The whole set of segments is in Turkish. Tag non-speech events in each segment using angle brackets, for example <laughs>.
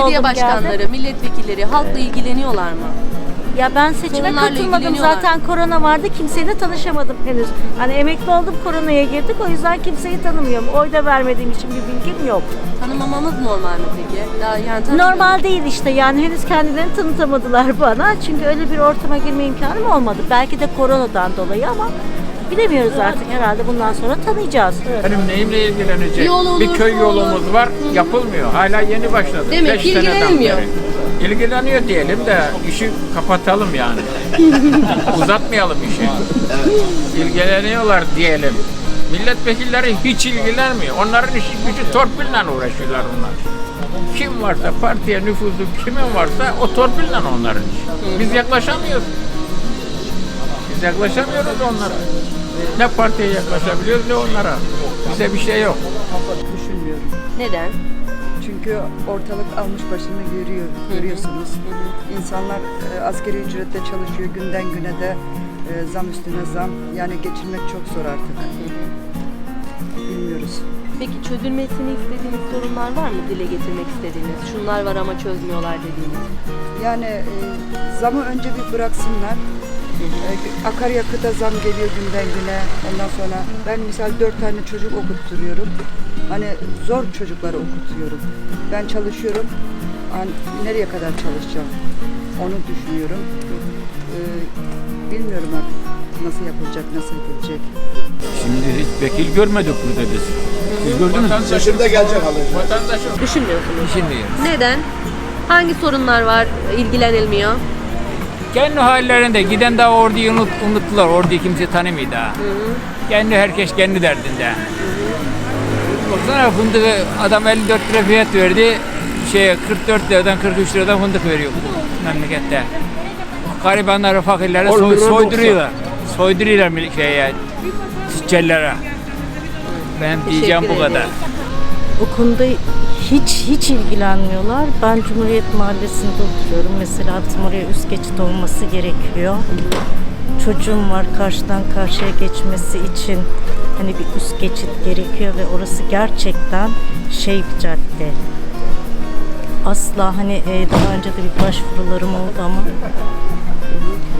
belediye oldum başkanları, geldim. milletvekilleri halkla ilgileniyorlar mı? Ya ben seçime Sorunlarla katılmadım. ilgileniyorlar. Zaten korona vardı. Kimseyle tanışamadım henüz. Hani emekli oldum koronaya girdik. O yüzden kimseyi tanımıyorum. Oy da vermediğim için bir bilgim yok. Tanımamamız normal mi peki? Daha yani tanımıyorum. Normal değil işte yani henüz kendilerini tanıtamadılar bana. Çünkü öyle bir ortama girme imkanım olmadı. Belki de koronadan dolayı ama bilemiyoruz artık herhalde bundan sonra tanıyacağız. Benim neyimle ilgilenecek? Yol olur, bir köy yolumuz olur. var, yapılmıyor. Hala yeni başladı. Demek Beş ki seneden ilgilenilmiyor. beri. İlgileniyor diyelim de işi kapatalım yani. <laughs> Uzatmayalım işi. İlgileniyorlar diyelim. Milletvekilleri hiç ilgilenmiyor. Onların işi gücü torpille uğraşıyorlar onlar. Kim varsa partiye nüfuzu kimin varsa o torpille onların işi. Biz yaklaşamıyoruz. Biz yaklaşamıyoruz onlara. Ne partiye yaklaşabiliyoruz ne onlara. Bize bir şey yok. düşünmüyorum. Neden? Çünkü ortalık almış başını görüyor, görüyorsunuz. İnsanlar e, askeri ücretle çalışıyor günden güne de e, zam üstüne zam. Yani geçirmek çok zor artık. Bilmiyoruz. Peki çözülmesini istediğiniz sorunlar var mı dile getirmek istediğiniz? Şunlar var ama çözmüyorlar dediğiniz. Yani e, zamı önce bir bıraksınlar. E, akaryakıta zam geliyor günden güne. Ondan sonra ben misal dört tane çocuk okutturuyorum. Hani zor çocukları okutuyorum. Ben çalışıyorum. Hani nereye kadar çalışacağım? Onu düşünüyorum. E, bilmiyorum artık nasıl yapılacak, nasıl edilecek. Şimdi hiç vekil görmedik burada biz. Siz gördünüz mü? Şaşırda gelecek alacak. Vatandaşın Düşünmüyorsunuz. işindeyiz. Neden? Hangi sorunlar var ilgilenilmiyor? Kendi hallerinde giden daha orduyu unut, unuttular. Orduyu kimse tanımıyor daha. Kendi herkes kendi derdinde. Baksana fındık adam 54 lira fiyat verdi. Şey 44 liradan 43 liradan fındık veriyor bu memlekette. Garibanları, fakirleri soy, soyduruyorlar. Soyduruyorlar şeye, tüccarlara. Ben diyeceğim bu kadar. Bu konuda hiç hiç ilgilenmiyorlar. Ben Cumhuriyet Mahallesi'nde oturuyorum. Mesela bizim oraya üst geçit olması gerekiyor. Çocuğum var karşıdan karşıya geçmesi için hani bir üst geçit gerekiyor ve orası gerçekten şey bir cadde. Asla hani e, daha önce de bir başvurularım oldu ama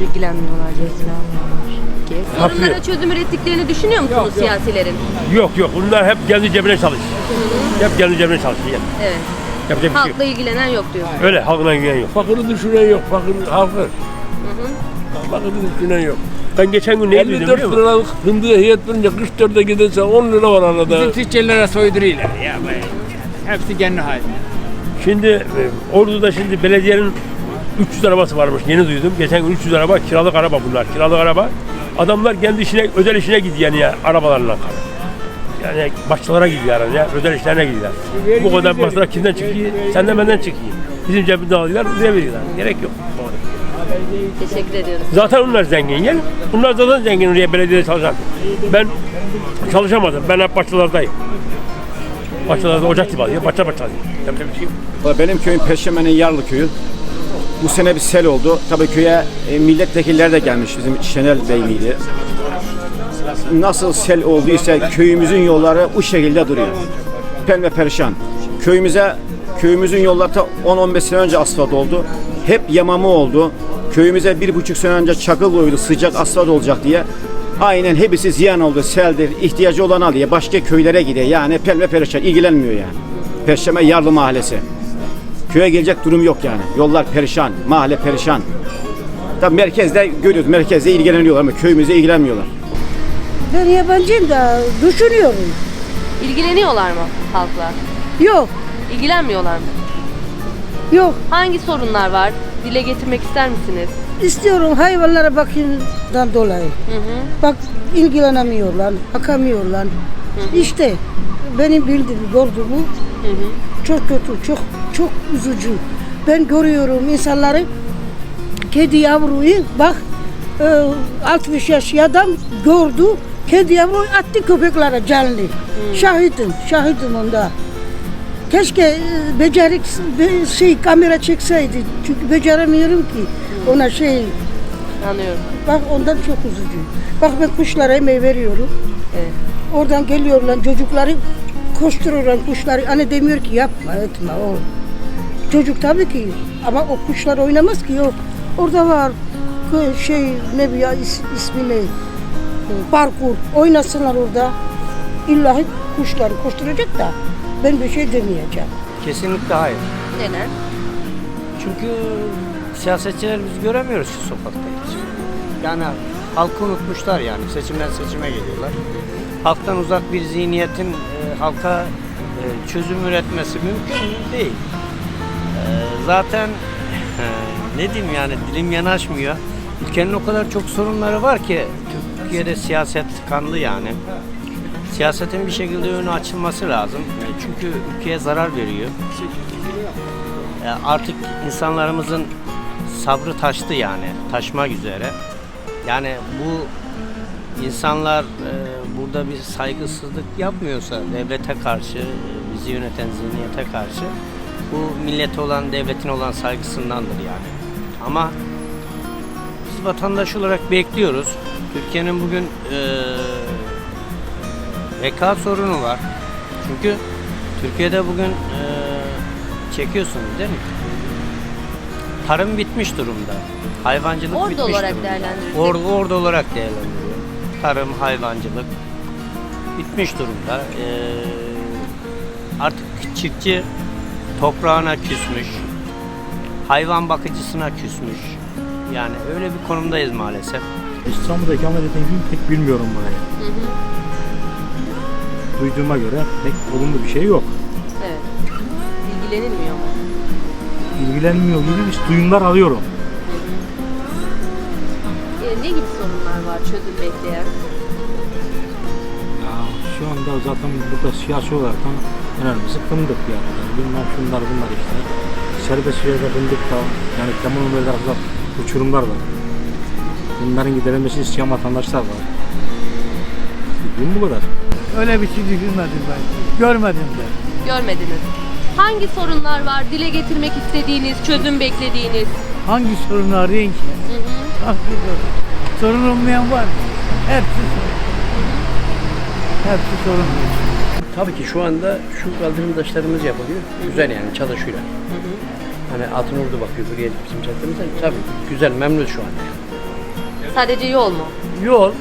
İlgilenmiyorlar. ilgilenmiyorlar. Peki. Sorunlara çözüm ürettiklerini düşünüyor musunuz siyasilerin? Yok yok bunlar hep kendi cebine çalışıyor. Hep kendi cebine çalışıyor. Evet. Yapacak bir şey yok. Halkla ilgilenen yok diyor. Öyle halkına güven yok. Fakiri düşünen yok, fakir halkı. Fakiri düşünen yok. Ben geçen gün neyi duydum 54 biliyor musun? liralık fındığı heyet verince 44'e giderse 10 lira var arada. Bizim tüccarlara soyduruyorlar ya. be. Hepsi kendi halinde. Şimdi e, Ordu'da şimdi belediyenin 300 arabası varmış. Yeni duydum. Geçen gün 300 araba kiralık araba bunlar. Kiralık araba. Adamlar kendi işine, özel işine gidiyor yani ya, arabalarla. Yani başkalara gidiyor yani ya, özel işlerine gidiyor. Bu kadar masraf kimden çıkıyor? Senden benden çıkıyor. Bizim cebimizden alıyorlar, buraya veriyorlar. Gerek yok. Teşekkür ediyoruz. Zaten onlar zengin gel. Bunlar zaten zengin oraya belediyede çalışan. Ben çalışamadım. Ben hep bahçelerdeyim. Bahçelerde ocak gibi alıyor. Bahçe bahçe alıyor. Benim köyüm Peşemen'in Yarlı köyü. Bu sene bir sel oldu. Tabii köye e, milletvekilleri de gelmiş. Bizim Şenel Bey miydi? Nasıl sel olduysa köyümüzün yolları bu şekilde duruyor. Pen ve perişan. Köyümüze köyümüzün yolları ta 10-15 sene önce asfalt oldu. Hep yamamı oldu. Köyümüze bir buçuk sene önce çakıl koydu sıcak asfalt olacak diye. Aynen hepsi ziyan oldu, seldir, ihtiyacı olan alıyor. Başka köylere gidiyor. Yani pen ve perişan, ilgilenmiyor yani. Perşeme Yarlı Mahallesi. Köye gelecek durum yok yani. Yollar perişan, mahalle perişan. Tabii merkezde görüyoruz, merkezde ilgileniyorlar ama köyümüze ilgilenmiyorlar. Ben yabancıyım da düşünüyorum. İlgileniyorlar mı halkla? Yok, İlgilenmiyorlar mı? yok. Hangi sorunlar var? Dile getirmek ister misiniz? İstiyorum hayvanlara bakımdan dolayı. Bak ilgilenemiyorlar, bakamıyorlar. İşte benim bildiğim, gördüğüm çok kötü, çok çok üzücü. Ben görüyorum insanları kedi yavruyu bak e, 60 yaş adam gördü kedi yavruyu attı köpeklere canlı. Şahidim, şahidim onda. Keşke e, becerik şey kamera çekseydi. Çünkü beceremiyorum ki ona şey. Anlıyorum. Bak ondan çok üzücü. Bak ben kuşlara yemeği veriyorum. Evet. Oradan geliyorlar çocukları koşturuyorlar kuşları. Anne demiyor ki yapma etme oğlum. Çocuk tabii ki ama o kuşlar oynamaz ki yok. Orada var şey ne bir ya is, ismi ne? Parkur oynasınlar orada. İlla kuşları koşturacak da ben bir şey demeyeceğim. Kesinlikle hayır. Neden? Çünkü siyasetçiler biz göremiyoruz ki sokaktayız. Yani halkı unutmuşlar yani seçimden seçime geliyorlar. Halktan uzak bir zihniyetin e, halka e, çözüm üretmesi mümkün değil. E, zaten <laughs> e, ne diyeyim yani dilim yanaşmıyor. Ülkenin o kadar çok sorunları var ki Türkiye'de siyaset tıkandı yani. Siyasetin bir şekilde önü açılması lazım. E, Çünkü ülkeye zarar veriyor. E, artık insanlarımızın sabrı taştı yani taşmak üzere. Yani bu insanlar e, burada bir saygısızlık yapmıyorsa devlete karşı, bizi yöneten zihniyete karşı bu millete olan, devletin olan saygısındandır yani. Ama biz vatandaş olarak bekliyoruz. Türkiye'nin bugün e, veka sorunu var. Çünkü Türkiye'de bugün e, çekiyorsunuz değil mi? Tarım bitmiş durumda. Hayvancılık Ordu bitmiş olarak durumda. Ordu, ordu olarak değerlendiriyor. Tarım, hayvancılık bitmiş durumda. Ee, artık çiftçi toprağına küsmüş. Hayvan bakıcısına küsmüş. Yani öyle bir konumdayız maalesef. İstanbul'da ikamet eden gün pek bilmiyorum burayı. Duyduğuma göre pek olumlu bir şey yok. Evet. İlgilenilmiyor mu? İlgilenmiyor gibi işte duyumlar alıyorum. E, ne gibi sorunlar var çözüm bekleyen? Ya şu anda zaten burada siyasi olarak da önemlisi fındık ya. Yani bilmem şunlar bunlar işte. Serbest piyasada fındık da yani Kemal Ömer'de kadar uçurumlar var. Bunların giderilmesini isteyen vatandaşlar var. Bildiğim bu kadar. Öyle bir şey düşünmedim ben. Görmedim de. Görmediniz. Hangi sorunlar var dile getirmek istediğiniz, çözüm beklediğiniz? Hangi sorunu arayın ki? Hangi sorun? Sorun olmayan var mı? Hepsi sorun. Hepsi sorun. Tabii ki şu anda şu kaldırım taşlarımız yapılıyor. Güzel yani çalışıyorlar. Hani Altınordu bakıyor buraya bizim caddemize. Tabii güzel memnun şu anda. Sadece yol mu? Yol,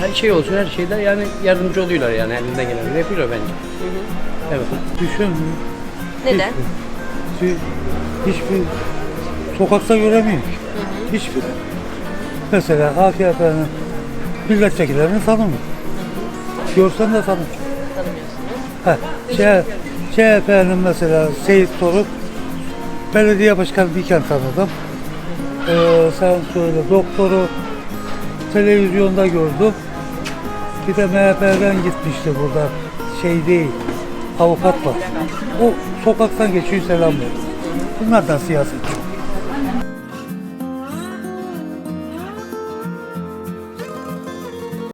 her şey olsun her şeyde yani yardımcı oluyorlar yani elinden gelen yapıyorlar bence. Evet. Düşünmüyor. Neden? Hiçbir, hiçbir sokakta göremiyor. Hiçbir. Mesela AKP'nin milletvekillerini tanımıyor. Görsen de tanımıyor. Tanımıyorsunuz. Heh, CHP'nin mesela Seyit Toruk belediye başkanı iken tanıdım. Ee, sen söyle doktoru televizyonda gördüm. Bir de MHP'den gitmişti burada şey değil avukat var. O sokaktan geçiyor selam veriyor. Bunlardan siyasetçi.